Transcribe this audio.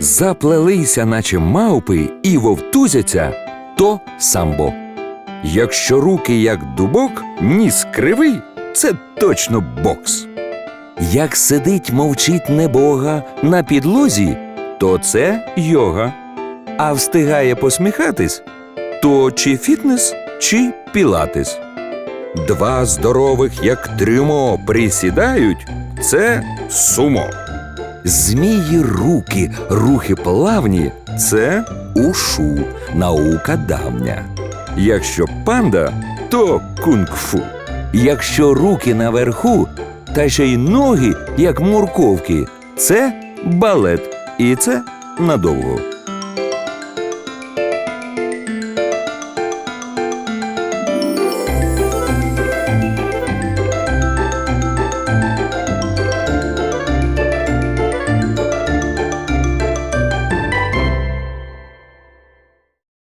заплелися, наче мавпи, і вовтузяться, то самбо. Якщо руки як дубок, ніс кривий, це точно бокс. Як сидить, мовчить небога на підлозі, то це йога. А встигає посміхатись, то чи фітнес, чи пілатес. Два здорових, як трюмо, присідають це сумо. Змії руки, рухи плавні це ушу, наука давня. Якщо панда, то кунг-фу. Якщо руки наверху, та ще й ноги, як морковки, це балет, і це надовго.